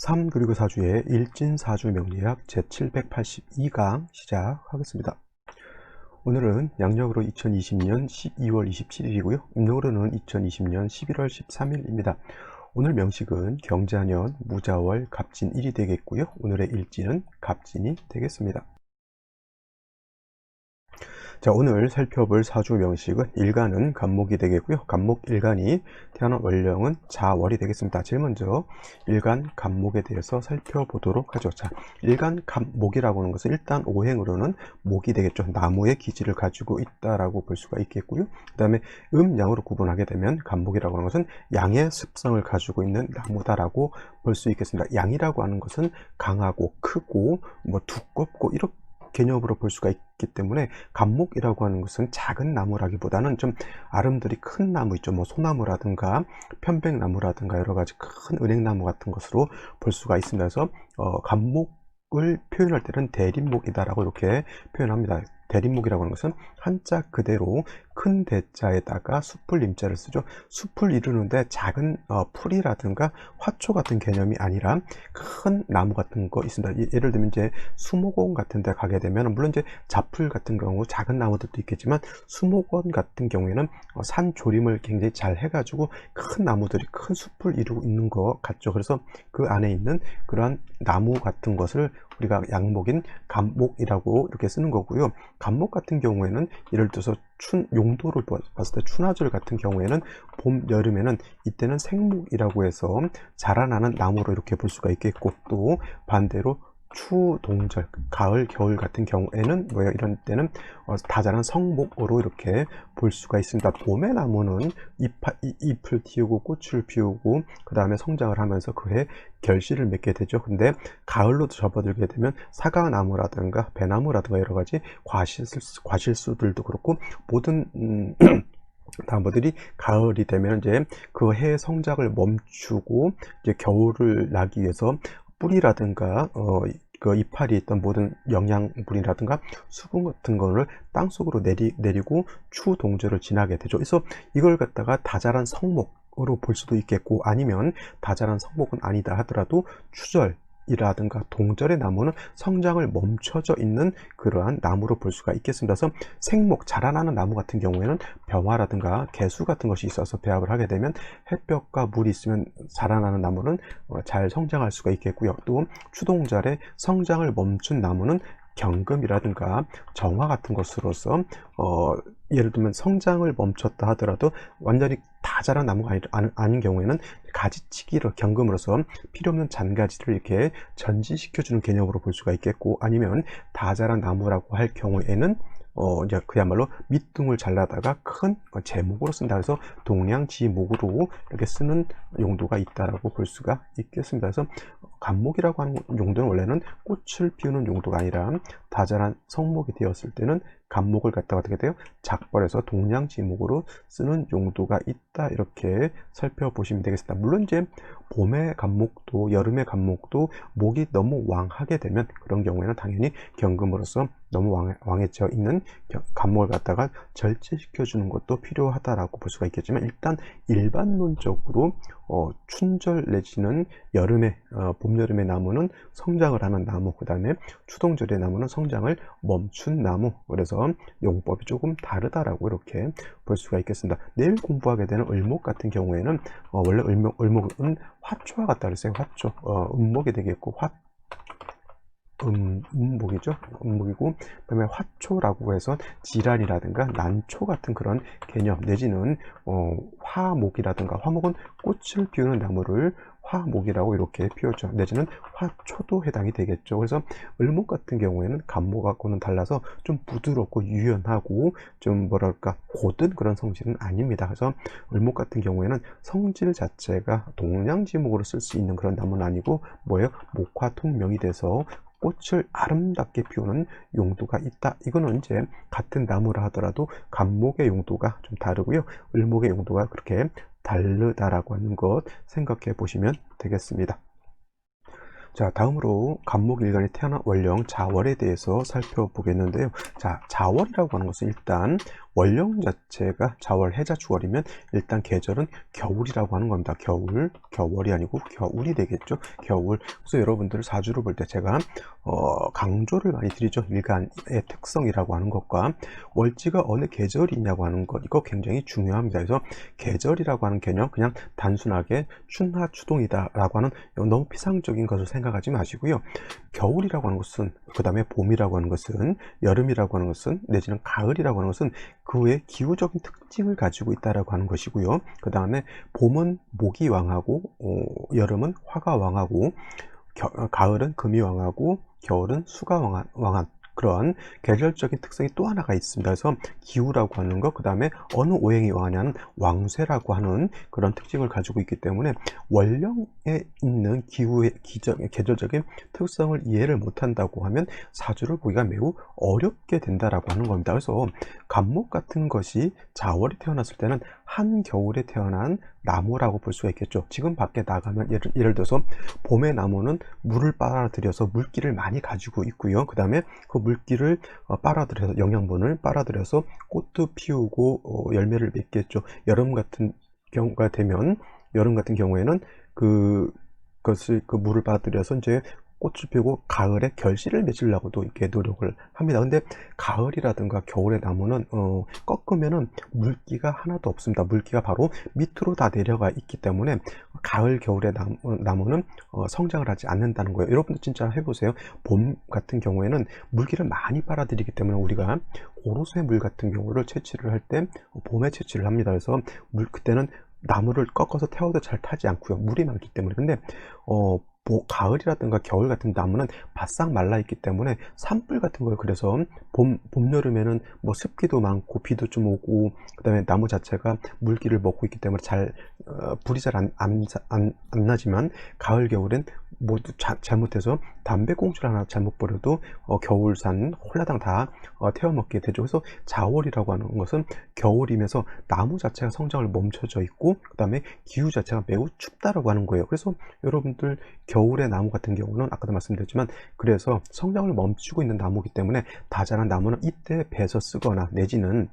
3 그리고 4주의 일진사주 명리학 제782강 시작하겠습니다. 오늘은 양력으로 2020년 12월 27일이고요. 음력으로는 2020년 11월 13일입니다. 오늘 명식은 경자년 무자월 갑진 1이 되겠고요. 오늘의 일진은 갑진이 되겠습니다. 자 오늘 살펴볼 사주 명식은 일간은 간목이 되겠고요. 간목 일간이 태어난 월령은 자월이 되겠습니다. 제일 먼저 일간 간목에 대해서 살펴보도록 하죠. 자 일간 간목이라고 하는 것은 일단 오행으로는 목이 되겠죠. 나무의 기질을 가지고 있다라고 볼 수가 있겠고요. 그 다음에 음양으로 구분하게 되면 간목이라고 하는 것은 양의 습성을 가지고 있는 나무다라고 볼 수 있겠습니다. 양이라고 하는 것은 강하고 크고 뭐 두껍고 이렇게 개념으로 볼 수가 있기 때문에 감목이라고 하는 것은 작은 나무라기보다는 좀 아름드리 큰 나무 있죠. 뭐 소나무라든가 편백나무라든가 여러 가지 큰 은행나무 같은 것으로 볼 수가 있습니다. 그래서 어, 감목을 표현할 때는 대림목이다라고 이렇게 표현합니다. 대림목이라고 하는 것은 한자 그대로 큰 대자에다가 숲을 임자를 쓰죠. 숲을 이루는데 작은 어, 풀이라든가 화초 같은 개념이 아니라 큰 나무 같은 거 있습니다. 예- 예를 들면 이제 수목원 같은 데 가게 되면 물론 이제 잡풀 같은 경우 작은 나무들도 있겠지만 수목원 같은 경우에는 어, 산 조림을 굉장히 잘 해가지고 큰 나무들이 큰 숲을 이루고 있는 것 같죠. 그래서 그 안에 있는 그러한 나무 같은 것을 우리가 양목인 감목이라고 이렇게 쓰는 거고요. 감목 같은 경우에는 예를 들어서 춘 용도를 보- 봤을 때 춘화절 같은 경우에는 봄 여름에는 이때는 생목이라고 해서 자라나는 나무로 이렇게 볼 수가 있겠고 또 반대로 추 동절 가을 겨울 같은 경우에는 뭐야 이런 때는 어, 다자란 성목으로 이렇게 볼 수가 있습니다. 봄의 나무는 잎, 잎을 틔우고 꽃을 피우고 그 다음에 성장을 하면서 그해 결실을 맺게 되죠. 근데 가을로 접어들게 되면 사과나무라든가 배나무라든가 여러 가지 과실수, 과실수들도 그렇고 모든 음, 나무들이 가을이 되면 이제 그 해의 성장을 멈추고 이제 겨울을 나기 위해서 뿌리라든가 어, 그 이파리 있던 모든 영양분이라든가 수분 같은 거를 땅 속으로 내리, 내리고 추 동절을 지나게 되죠. 그래서 이걸 갖다가 다자란 성목 으로 볼 수도 있겠고 아니면 다자란 성목은 아니다 하더라도 추절 이라든가 동절의 나무는 성장을 멈춰져 있는 그러한 나무로 볼 수가 있겠습니다. 그래서 생목, 자라나는 나무 같은 경우에는 병화라든가 개수 같은 것이 있어서 배합을 하게 되면 햇볕과 물이 있으면 자라나는 나무는 어, 잘 성장할 수가 있겠고요. 또 추동절에 성장을 멈춘 나무는 경금이라든가 정화 같은 것으로서 어, 예를 들면 성장을 멈췄다 하더라도 완전히 다 자란 나무가 아닌 경우에는 가지치기로 경금으로서 필요 없는 잔가지를 이렇게 전지시켜주는 개념으로 볼 수가 있겠고 아니면 다 자란 나무라고 할 경우에는 어, 이제 그야말로 밑둥을 잘라다가 큰 제목으로 쓴다. 그래서 동량지목으로 이렇게 쓰는 용도가 있다라고 볼 수가 있겠습니다. 그래서 간목이라고 하는 용도는 원래는 꽃을 피우는 용도가 아니라 다자란 성목이 되었을 때는 간목을 갖다가 어떻게 돼요? 작벌해서 동량지목으로 쓰는 용도가 있다 이렇게 살펴보시면 되겠습니다. 물론 이제 봄의 간목도 여름의 간목도 목이 너무 왕하게 되면 그런 경우에는 당연히 경금으로서 너무 왕, 왕해져 있는 겨- 간목을 갖다가 절제시켜 주는 것도 필요하다라고 볼 수가 있겠지만 일단 일반론적으로 어, 춘절 내지는 여름에 어, 봄 여름의 나무는 성장을 하는 나무 그 다음에 추동절의 나무는 성장을 멈춘 나무 그래서 용법이 조금 다르다라고 이렇게 볼 수가 있겠습니다. 내일 공부하게 되는 을목 같은 경우에는 어, 원래 을목, 을목은 화초와 같다 그랬어요. 화초 어, 음목이 되겠고 화 음, 음목이죠. 음목이고, 그다음에 화초라고 해서 질환이라든가 난초 같은 그런 개념 내지는 어, 화목이라든가 화목은 꽃을 피우는 나무를 화목이라고 이렇게 피우죠. 내지는 화초도 해당이 되겠죠. 그래서 을목 같은 경우에는 간목하고는 달라서 좀 부드럽고 유연하고 좀 뭐랄까 고든 그런 성질은 아닙니다. 그래서 을목 같은 경우에는 성질 자체가 동량지목으로 쓸 수 있는 그런 나무는 아니고 뭐예요? 목화통명이 돼서 꽃을 아름답게 피우는 용도가 있다. 이거는 이제 같은 나무라 하더라도 간목의 용도가 좀 다르고요. 을목의 용도가 그렇게 다르다라고 하는 것 생각해 보시면 되겠습니다. 자, 다음으로 간목일간이 태어난 원령 자월에 대해서 살펴보겠는데요. 자, 자월이라고 하는 것은 일단 원령 자체가 자월 해자축월이면 일단 계절은 겨울이라고 하는 겁니다. 겨울, 겨월이 아니고 겨울이 되겠죠. 겨울. 그래서 여러분들 사주를 볼 때 제가 어, 강조를 많이 드리죠. 일간의 특성이라고 하는 것과 월지가 어느 계절이냐고 하는 것 이거 굉장히 중요합니다. 그래서 계절이라고 하는 개념 그냥 단순하게 춘하 추동이다라고 하는 너무 피상적인 것을 생각하지 마시고요. 겨울이라고 하는 것은 그 다음에 봄이라고 하는 것은 여름이라고 하는 것은 내지는 가을이라고 하는 것은 그 외에 기후적인 특징을 가지고 있다라고 하는 것이고요. 그 다음에 봄은 목이 왕하고 어, 여름은 화가 왕하고 가을은 금이 왕하고 겨울은 수가 왕한, 왕한 그런 계절적인 특성이 또 하나가 있습니다. 그래서 기후라고 하는 것, 그 다음에 어느 오행이 왕하냐는 왕쇠라고 하는 그런 특징을 가지고 있기 때문에 원령에 있는 기후의 기적, 계절적인 특성을 이해를 못한다고 하면 사주를 보기가 매우 어렵게 된다라고 하는 겁니다. 그래서 간목 같은 것이 자월이 태어났을 때는 한겨울에 태어난 나무라고 볼 수가 있겠죠. 지금 밖에 나가면 예를, 예를 들어서 봄의 나무는 물을 빨아들여서 물기를 많이 가지고 있고요. 그 다음에 그 물기를 어, 빨아들여서 영양분을 빨아들여서 꽃도 피우고 어, 열매를 맺겠죠. 여름 같은 경우가 되면 여름 같은 경우에는 그 것을 그 물을 받아들여서 이제 꽃을 피우고 가을에 결실을 맺으려고도 이렇게 노력을 합니다. 근데 가을이라든가 겨울의 나무는 어, 꺾으면은 물기가 하나도 없습니다. 물기가 바로 밑으로 다 내려가 있기 때문에 가을 겨울의 나무, 나무는 어, 성장을 하지 않는다는 거예요. 여러분들 진짜 해보세요. 봄 같은 경우에는 물기를 많이 빨아들이기 때문에 우리가 오로수의 물 같은 경우를 채취를 할 때 봄에 채취를 합니다. 그래서 물 그때는 나무를 꺾어서 태워도 잘 타지 않고요. 물이 많기 때문에. 근데 어 뭐 가을이라든가 겨울 같은 나무는 바싹 말라 있기 때문에 산불 같은 걸 그래서 봄, 봄 여름에는 뭐 습기도 많고 비도 좀 오고 그다음에 나무 자체가 물기를 먹고 있기 때문에 잘 어, 불이 잘안 안, 안, 안 나지만 가을 겨울엔 모두 자, 잘못해서 담배꽁초를 하나 잘못 버려도 어, 겨울산 홀라당 다 어, 태워먹게 되죠. 그래서 자월이라고 하는 것은 겨울이면서 나무 자체가 성장을 멈춰져 있고 그 다음에 기후 자체가 매우 춥다라고 하는 거예요. 그래서 여러분들 겨울 의 나무 같은 경우는 아까도 말씀드렸지만 그래서 성장을 멈추고 있는 나무이기 때문에 다자란 나무는 이때 베서 쓰거나 내지는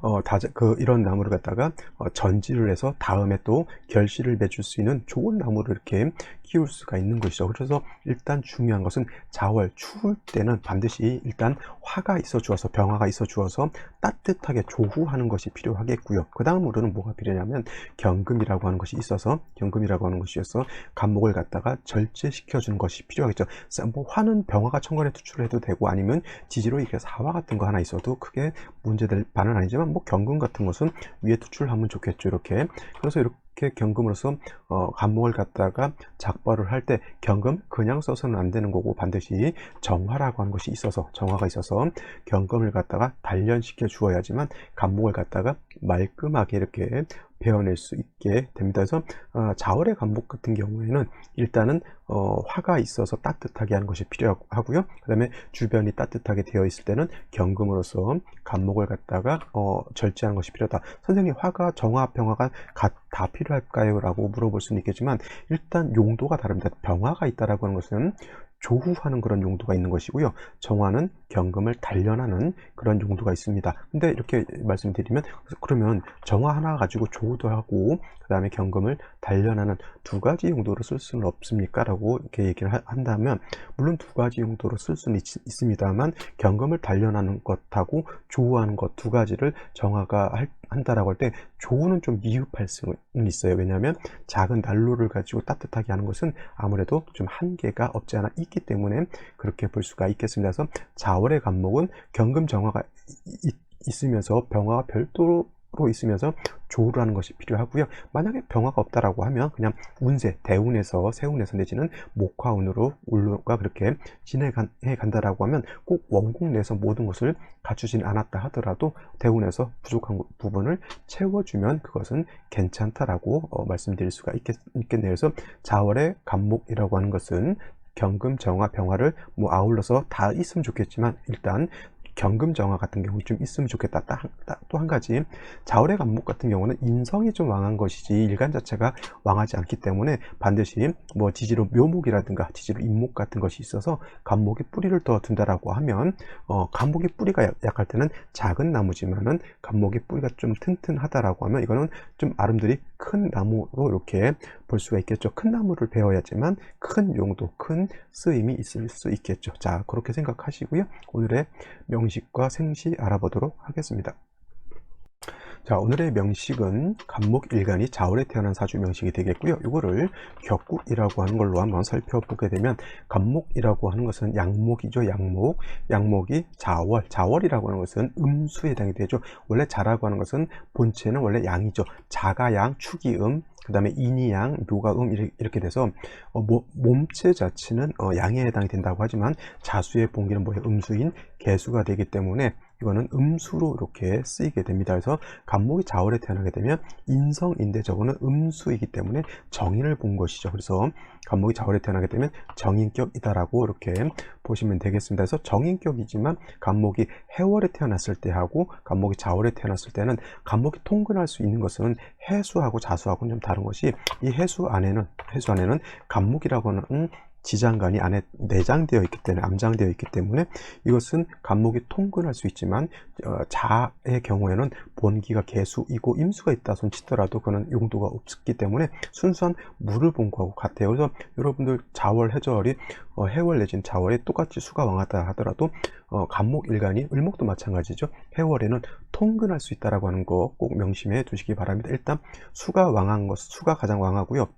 어, 다, 그, 이런 나무를 갖다가 어, 전지를 해서 다음에 또 결실을 맺을 수 있는 좋은 나무를 이렇게 키울 수가 있는 것이죠. 그래서 일단 중요한 것은 자월, 추울 때는 반드시 일단 화가 있어 주어서 병화가 있어 주어서 따뜻하게 조후하는 것이 필요하겠고요. 그 다음으로는 뭐가 필요하냐면 경금이라고 하는 것이 있어서 경금이라고 하는 것이 있어서 간목을 갖다가 절제시켜 주는 것이 필요하겠죠. 뭐 화는 병화가 천간에 투출을 해도 되고 아니면 지지로 이렇게 사화 같은 거 하나 있어도 크게 문제될 바는 아니지만 뭐 경금 같은 것은 위에 투출하면 좋겠죠. 이렇게 그래서 이렇게 경금으로서 어, 간목을 갖다가 작벌을 할 때 경금 그냥 써서는 안 되는 거고 반드시 정화라고 하는 것이 있어서 정화가 있어서 경금을 갖다가 단련시켜 주어야지만 간목을 갖다가 말끔하게 이렇게 베어낼 수 있게 됩니다. 그래서 어, 자월의 간목 같은 경우에는 일단은 어, 화가 있어서 따뜻하게 하는 것이 필요하고요. 그 다음에 주변이 따뜻하게 되어 있을 때는 경금으로서 간목을 갖다가 어, 절제하는 것이 필요하다. 선생님 화가 정화, 병화가 다 필요할까요? 라고 물어볼 수는 있겠지만 일단 용도가 다릅니다. 병화가 있다라고 하는 것은 조후하는 그런 용도가 있는 것이고요. 정화는 경금을 단련하는 그런 용도가 있습니다. 근데 이렇게 말씀드리면 그러면 정화 하나 가지고 조후도 하고 그 다음에 경금을 단련하는 두 가지 용도로 쓸 수는 없습니까? 라고 이렇게 얘기를 한다면 물론 두 가지 용도로 쓸 수는 있, 습니다만 경금을 단련하는 것하고 조후하는 것 두 가지를 정화가 할 한다라고 할 때 조우는 좀 미흡할 수는 있어요. 왜냐하면 작은 난로를 가지고 따뜻하게 하는 것은 아무래도 좀 한계가 없지 않아 있기 때문에 그렇게 볼 수가 있겠습니다. 그래서 자월의 간목은 경금 정화가 있으면서 병화가 별도로 로 있으면서 조우를 하는 것이 필요하고요. 만약에 병화가 없다라고 하면 그냥 운세, 대운에서 세운에서 내지는 목화운으로 울루가 그렇게 진행해 간다라고 하면 꼭 원국 내에서 모든 것을 갖추진 않았다 하더라도 대운에서 부족한 부분을 채워주면 그것은 괜찮다라고 어, 말씀드릴 수가 있겠, 있겠네요. 그래서 자월의 간목이라고 하는 것은 경금, 정화, 병화를 뭐 아울러서 다 있으면 좋겠지만 일단 경금 정화 같은 경우 좀 있으면 좋겠다. 또 한 가지 자월의 간목 같은 경우는 인성이 좀 왕한 것이지 일간 자체가 왕하지 않기 때문에 반드시 뭐 지지로 묘목이라든가 지지로 인목 같은 것이 있어서 간목에 뿌리를 더 둔다라고 하면 어, 간목의 뿌리가 약- 약할 때는 작은 나무지만은 간목의 뿌리가 좀 튼튼하다라고 하면 이거는 좀 아름드리 큰 나무로 이렇게 볼 수가 있겠죠. 큰 나무를 베어야지만 큰 용도, 큰 쓰임이 있을 수 있겠죠. 자, 그렇게 생각하시고요. 오늘의 명 식과 생시 알아보도록 하겠습니다. 자, 오늘의 명식은 간목일간이 자월에 태어난 사주 명식이 되겠고요. 이거를 격국이라고 하는 걸로 한번 살펴보게 되면 간목이라고 하는 것은 양목이죠. 양목. 양목이 자월. 자월이라고 하는 것은 음수에 해당이 되죠. 원래 자라고 하는 것은 본체는 원래 양이죠. 자가 양, 축이 음, 그 다음에 인이 양, 묘가 음 이렇게- 돼서 어, 모- 몸체 자체는 어, 양에 해당이 된다고 하지만 자수의 본기는 뭐예요? 음수인 개수가 되기 때문에 이거는 음수로 이렇게 쓰이게 됩니다. 그래서 간목이 자월에 태어나게 되면 인성인데 저거는 음수이기 때문에 정인을 본 것이죠. 그래서 간목이 자월에 태어나게 되면 정인격이다라고 이렇게 보시면 되겠습니다. 그래서 정인격이지만 간목이 해월에 태어났을 때하고 간목이 자월에 태어났을 때는 간목이 통근할 수 있는 것은 해수하고 자수하고는 좀 다른 것이 이 해수 안에는 해수 안에는 간목이라고 하는 지장간이 안에 내장되어 있기 때문에 암장되어 있기 때문에 이것은 간목이 통근할 수 있지만 어, 자의 경우에는 본기가 개수이고 임수가 있다 손치더라도 그는 용도가 없기 때문에 순수한 물을 본 거하고 같아요. 그래서 여러분들 자월 해절이 어, 해월 내진 자월에 똑같이 수가 왕하다 하더라도 어, 간목 일간이 을목도 마찬가지죠. 해월에는 통근할 수 있다라고 하는 거 꼭 명심해 두시기 바랍니다. 일단 수가 왕한 것, 수가 가장 왕하고요.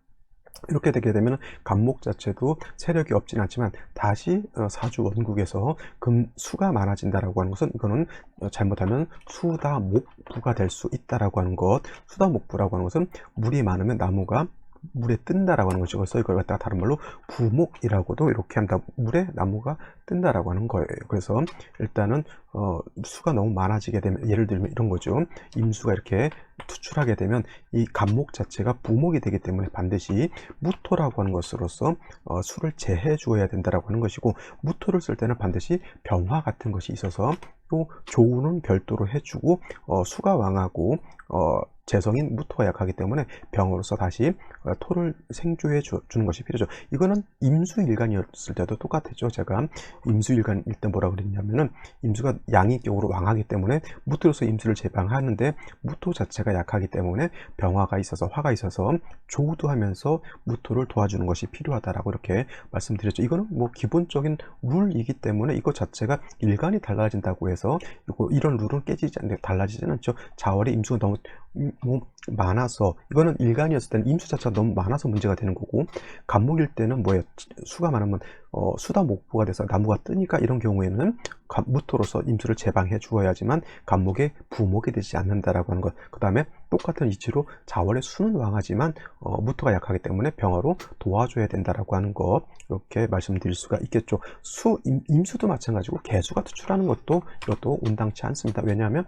이렇게 되게 되면 간목 자체도 세력이 없진 않지만 다시 어, 사주 원국에서 금수가 많아진다라고 하는 것은 이거는 어, 잘못하면 수다 목부가 될 수 있다라고 하는 것 수다 목부라고 하는 것은 물이 많으면 나무가 물에 뜬다라고 하는 것이고 그래서 이걸 갖다가 다른 말로 부목이라고도 이렇게 한다. 물에 나무가 뜬다라고 하는 거예요. 그래서 일단은 어, 수가 너무 많아지게 되면 예를 들면 이런 거죠. 임수가 이렇게 투출하게 되면 이 간목 자체가 부목이 되기 때문에 반드시 무토라고 하는 것으로서 어, 수를 제해 주어야 된다라고 하는 것이고 무토를 쓸 때는 반드시 병화 같은 것이 있어서 또 조우는 별도로 해주고 어, 수가 왕하고 어, 재성인 무토가 약하기 때문에 병으로서 다시 어, 토를 생조해 주, 는 것이 필요죠. 이거는 임수일간이었을 때도 똑같았죠. 제가 임수일간일 때 뭐라 그랬냐면은 임수가 양이격으로 왕하기 때문에 무토로서 임수를 제방하는데 무토 자체가 약하기 때문에 병화가 있어서 화가 있어서 조우도 하면서 무토를 도와주는 것이 필요하다라고 이렇게 말씀드렸죠. 이거는 뭐 기본적인 룰이기 때문에 이것 자체가 일간이 달라진다고 해서 이거 이런 룰은 깨지지 않는 달라지지는 않죠. 자월의 임수가 너무 음, 뭐 많아서 이거는 일간이었을 때는 임수 자체가 너무 많아서 문제가 되는 거고 간목일 때는 뭐예요 수가 많으면 어, 수다 목부가 돼서 나무가 뜨니까 이런 경우에는 간- 무토로서 임수를 제방해 주어야지만 간목의 부목이 되지 않는다라고 하는 것. 그 다음에 똑같은 이치로 자월의 수는 왕하지만 어, 무토가 약하기 때문에 병화로 도와줘야 된다라고 하는 것 이렇게 말씀드릴 수가 있겠죠. 수 임, 임수도 마찬가지고 개수가 투출하는 것도 이것도 온당치 않습니다. 왜냐하면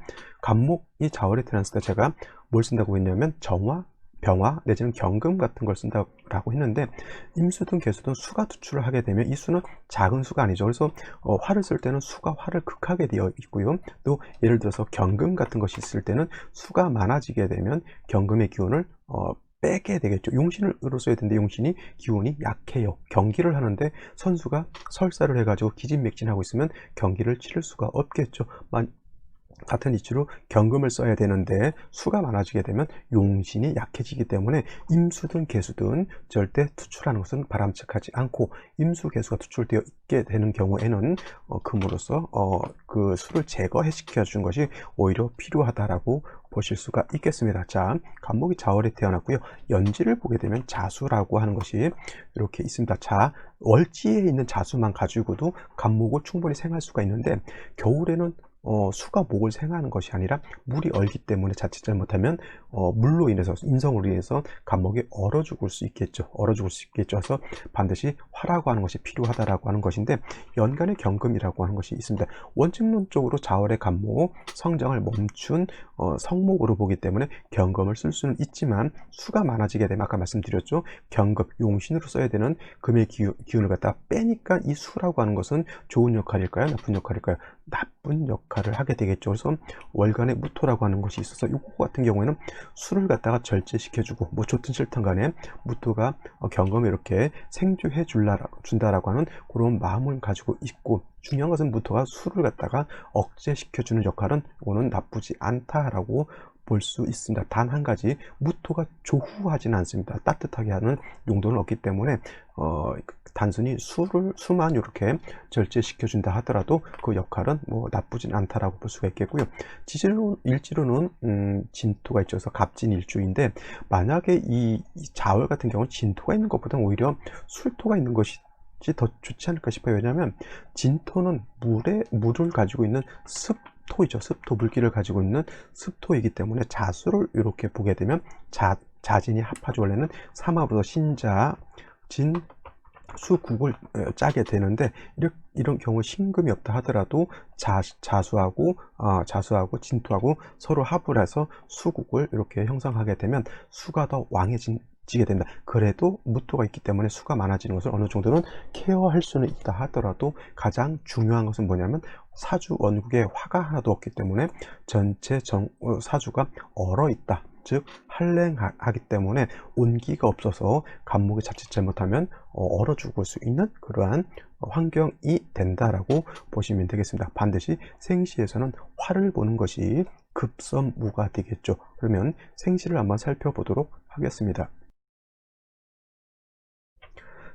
자월에 태어났을 때 제가 뭘 쓴다고 했냐면 정화 병화 내지는 경금 같은 걸 쓴다라고 했는데 임수든 개수든 수가 투출을 하게 되면 이 수는 작은 수가 아니죠. 그래서 어, 화를 쓸 때는 수가 화를 극하게 되어 있고요. 또 예를 들어서 경금 같은 것이 있을 때는 수가 많아지게 되면 경금의 기운을 어, 빼게 되겠죠. 용신으로 써야 되는데 용신이 기운이 약해요. 경기를 하는데 선수가 설사를 해가지고 기진맥진하고 있으면 경기를 치를 수가 없겠죠. 만, 같은 이치로 경금을 써야 되는데 수가 많아지게 되면 용신이 약해지기 때문에 임수든 개수든 절대 투출하는 것은 바람직하지 않고 임수 개수가 투출되어 있게 되는 경우에는 어, 금으로써 어, 그 수를 제거해 시켜 준 것이 오히려 필요하다라고 보실 수가 있겠습니다. 자, 간목이 자월에 태어났고요. 연지를 보게 되면 자수라고 하는 것이 이렇게 있습니다. 자, 월지에 있는 자수만 가지고도 간목을 충분히 생할 수가 있는데 겨울에는 어, 수가 목을 생하는 것이 아니라 물이 얼기 때문에 자칫 잘못하면 어, 물로 인해서 인성으로 인해서 간목이 얼어 죽을 수 있겠죠. 얼어 죽을 수 있겠죠. 그래서 반드시 화라고 하는 것이 필요하다라고 하는 것인데 연간의 경금이라고 하는 것이 있습니다. 원칙론적으로 자월의 간목 성장을 멈춘 어, 성목으로 보기 때문에 경금을 쓸 수는 있지만 수가 많아지게 되면 아까 말씀드렸죠. 경금, 용신으로 써야 되는 금의 기운, 기운을 갖다 빼니까 이 수라고 하는 것은 좋은 역할일까요? 나쁜 역할일까요? 나쁜 역할을 하게 되겠죠. 그래서 월간의 무토라고 하는 것이 있어서 이거 같은 경우에는 수를 갖다가 절제시켜주고 뭐 좋든 싫든 간에 무토가 어, 경금을 이렇게 생주해 줄라, 준다라고 하는 그런 마음을 가지고 있고 중요한 것은 무토가 수를 갖다가 억제시켜주는 역할은 이거는 나쁘지 않다라고 볼 수 있습니다. 단 한 가지 무토가 조후하지는 않습니다. 따뜻하게 하는 용도는 없기 때문에 어, 단순히 수를 수만 이렇게 절제시켜 준다 하더라도 그 역할은 뭐 나쁘진 않다라고 볼 수가 있겠고요. 지지로 일지로는 음, 진토가 있어서 갑진 일주인데 만약에 이, 이 자월 같은 경우는 진토가 있는 것보다 오히려 술토가 있는 것이 더 좋지 않을까 싶어요. 왜냐하면 진토는 물에 물을 가지고 있는 습토이죠. 습토 물기를 가지고 있는 습토이기 때문에 자수를 이렇게 보게 되면 자 자진이 합하죠. 원래는 삼합으로 신자 진 수국을 어, 짜게 되는데 이런, 이런 경우 신금이 없다 하더라도 자, 자수하고 아, 자수하고 진토하고 서로 합을 해서 수국을 이렇게 형성하게 되면 수가 더 왕해진 지게 된다. 그래도 무토가 있기 때문에 수가 많아지는 것을 어느 정도는 케어할 수는 있다 하더라도 가장 중요한 것은 뭐냐면 사주 원국에 화가 하나도 없기 때문에 전체 정, 어, 사주가 얼어 있다. 즉 한랭하기 때문에 온기가 없어서 간목이 자칫 잘못하면 어, 얼어 죽을 수 있는 그러한 환경이 된다라고 보시면 되겠습니다. 반드시 생시에서는 화를 보는 것이 급선무가 되겠죠. 그러면 생시를 한번 살펴보도록 하겠습니다.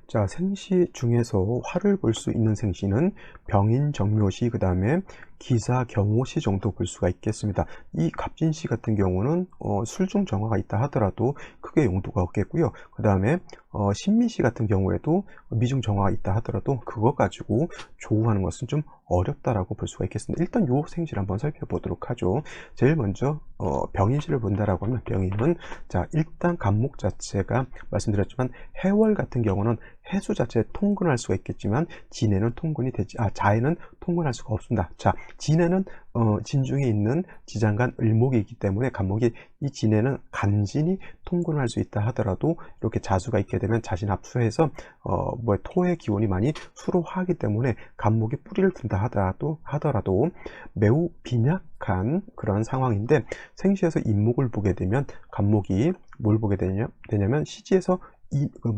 자, 생시 중에서 화를 볼 수 있는 생시는 병인 정묘시, 그 다음에 기사 경호시 정도 볼 수가 있겠습니다. 이 갑진시 같은 경우는 어, 술중 정화가 있다 하더라도 크게 용도가 없겠고요. 그 다음에 어, 신미시 같은 경우에도 미중 정화가 있다 하더라도 그거 가지고 조우하는 것은 좀 어렵다라고 볼 수가 있겠습니다. 일단 요 생시를 한번 살펴보도록 하죠. 제일 먼저 어, 병인시를 본다라고 하면 병인은 자 일단 간목 자체가 말씀드렸지만 해월 같은 경우는 해수 자체에 통근할 수가 있겠지만 진해는 통근이 되지 아 자해는 통근할 수가 없습니다. 자 진해는 어, 진중에 있는 지장간 을목이기 때문에 간목이 이 진해는 간진이 통근할 수 있다 하더라도 이렇게 자수가 있게 되면 자신 합수해서 어, 뭐 토의 기운이 많이 수로하기 때문에 간목이 뿌리를 둔다 하더라도 하더라도 매우 빈약한 그런 상황인데 생시에서 인목을 보게 되면 간목이 뭘 보게 되냐, 되냐면 시지에서 이, 그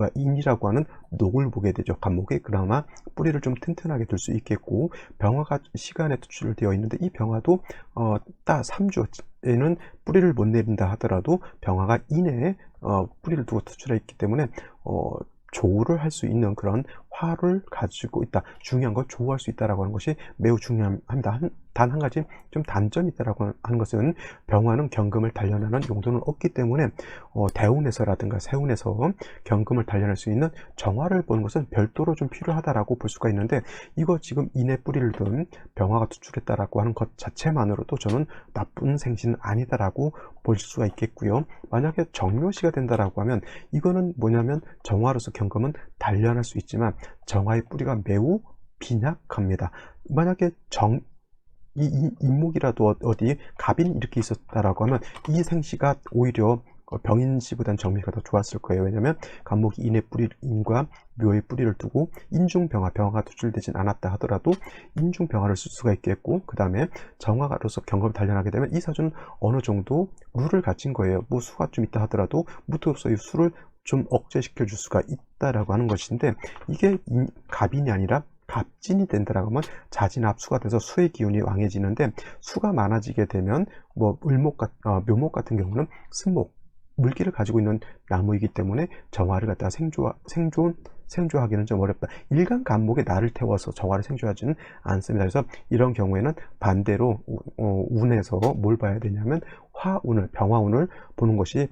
하는 녹을 보게 되죠. 감목에 그나마 뿌리를 좀 튼튼하게 둘 수 있겠고 병화가 시간에 투출되어 있는데 이 병화도 어, 딱 3주에는 뿌리를 못 내린다 하더라도 병화가 인에 어, 뿌리를 두고 투출해 있기 때문에 어, 조우를 할 수 있는 그런 화를 가지고 있다. 중요한 건 조우할 수 있다라고 하는 것이 매우 중요합니다. 단 한 가지 좀 단점이 있다라고 하는 것은 병화는 경금을 단련하는 용도는 없기 때문에 어, 대운에서라든가 세운에서 경금을 단련할 수 있는 정화를 보는 것은 별도로 좀 필요하다라고 볼 수가 있는데 이거 지금 인의 뿌리를 둔 병화가 투출했다라고 하는 것 자체만으로도 저는 나쁜 생신은 아니다라고 볼 수가 있겠고요. 만약에 정묘시가 된다라고 하면 이거는 뭐냐면 정화로서 경금은 단련할 수 있지만 정화의 뿌리가 매우 빈약합니다. 만약에 정, 이, 인목이라도 어디 갑인 이렇게 있었다라고 하면 이 생시가 오히려 병인시보단 정미가 더 좋았을 거예요. 왜냐하면 간목이 인의 뿌리인과 묘의 뿌리를 두고 인중병화, 병화가 투출되진 않았다 하더라도 인중병화를 쓸 수가 있겠고 그 다음에 정화가로서 경험을 단련하게 되면 이 사주는 어느 정도 물을 갖춘 거예요. 뭐 수가 좀 있다 하더라도 무토로서의 수를 좀 억제시켜 줄 수가 있다라고 하는 것인데 이게 갑인이 아니라 갑진이 된다라고 하면 자진 합수가 돼서 수의 기운이 왕해지는데 수가 많아지게 되면 뭐 을목 같, 어, 묘목 같은 경우는 승목 물기를 가지고 있는 나무이기 때문에 정화를 갖다가 생조 생존 생조하기는 좀 어렵다. 일간 간목에 나를 태워서 정화를 생조하지는 않습니다. 그래서 이런 경우에는 반대로 어, 운에서 뭘 봐야 되냐면 화운을 병화운을 보는 것이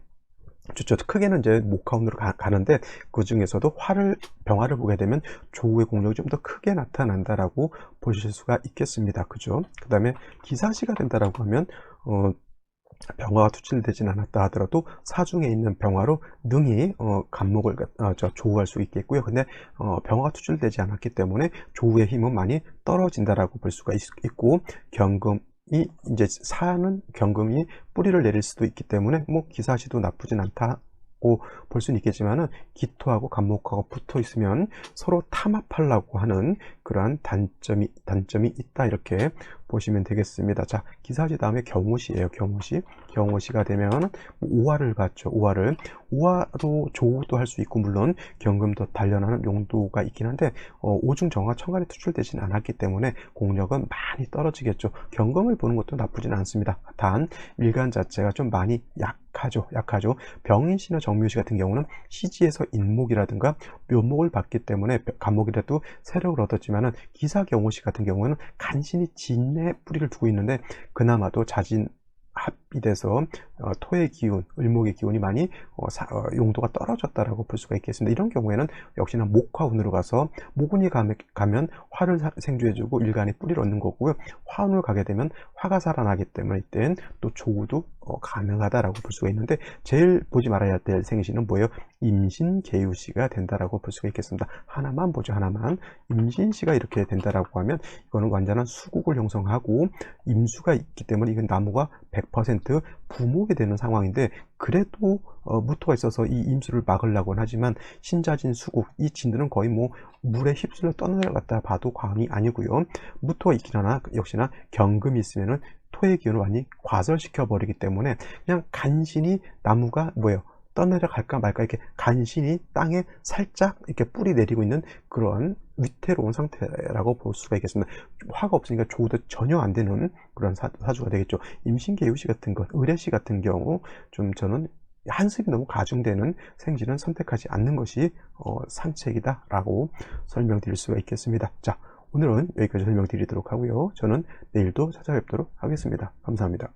좋죠. 크게는 이제 목화운으로 가, 는데그 중에서도 화를 병화를 보게 되면 조우의 공력이 좀 더 크게 나타난다라고 보실 수가 있겠습니다. 그죠? 그 다음에 기사시가 된다라고 하면 어, 병화가 투출되진 않았다 하더라도 사중에 있는 병화로 능히 어, 간목을 어, 저, 조우할 수 있겠고요. 근데 어, 병화가 투출되지 않았기 때문에 조우의 힘은 많이 떨어진다라고 볼 수가 있, 고 경금 이제 사는 경금이 뿌리를 내릴 수도 있기 때문에 뭐 기사시도 나쁘진 않다고 볼 수는 있겠지만은 기토하고 간목하고 붙어 있으면 서로 탐합하려고 하는 그러한 단점이 단점이 있다 이렇게 보시면 되겠습니다. 자 기사시 다음에 경호시예요. 경호시 경호시가 되면 오화를 갖죠. 오화를 오화로 조우도 할 수 있고 물론 경금도 단련하는 용도가 있긴 한데 어, 오중 정화 천간에 투출되진 않았기 때문에 공력은 많이 떨어지겠죠. 경금을 보는 것도 나쁘진 않습니다. 단 일간 자체가 좀 많이 약하죠. 약하죠. 병인시나 정묘시 같은 경우는 시지에서 인목이라든가 묘목을 받기 때문에 간목이라도 세력을 얻었지만은 기사 경호시 같은 경우는 간신히 진내 뿌리를 두고 있는데 그나마도 자진 합이 돼서 어, 토의 기운, 을목의 기운이 많이 어, 사, 어, 용도가 떨어졌다라고 볼 수가 있겠습니다. 이런 경우에는 역시나 목화운으로 가서 목운이 가면, 화를 사, 생주해주고 일간에 뿌리를 얻는 거고요. 화운을 가게 되면 화가 살아나기 때문에 이때는 또 조우도 어, 가능하다라고 볼 수가 있는데 제일 보지 말아야 될 생신은 뭐예요? 임신계유시가 된다라고 볼 수가 있겠습니다. 하나만 보죠, 하나만. 임신시가 이렇게 된다라고 하면 이거는 완전한 수국을 형성하고 임수가 있기 때문에 이건 나무가 100% 부목이 되는 상황인데 그래도 어, 무토가 있어서 이 임수를 막으려고는 하지만 신자진 수국 이 진들은 거의 뭐 물에 휩쓸려 떠내려갔다 봐도 과언이 아니고요. 무토가 있긴 하나 역시나 경금이 있으면은 토의 기운을 많이 과설시켜 버리기 때문에 그냥 간신히 나무가 뭐예요? 떠내려갈까 말까 이렇게 간신히 땅에 살짝 이렇게 뿌리 내리고 있는 그런 위태로운 상태라고 볼 수가 있겠습니다. 화가 없으니까 조도 전혀 안 되는 그런 사, 주가 되겠죠. 임신계유시 같은 것, 의뢰시 같은 경우 좀 저는 한습이 너무 가중되는 생쥐는 선택하지 않는 것이 어, 산책이다라고 설명드릴 수가 있겠습니다. 자, 오늘은 여기까지 설명드리도록 하고요. 저는 내일도 찾아뵙도록 하겠습니다. 감사합니다.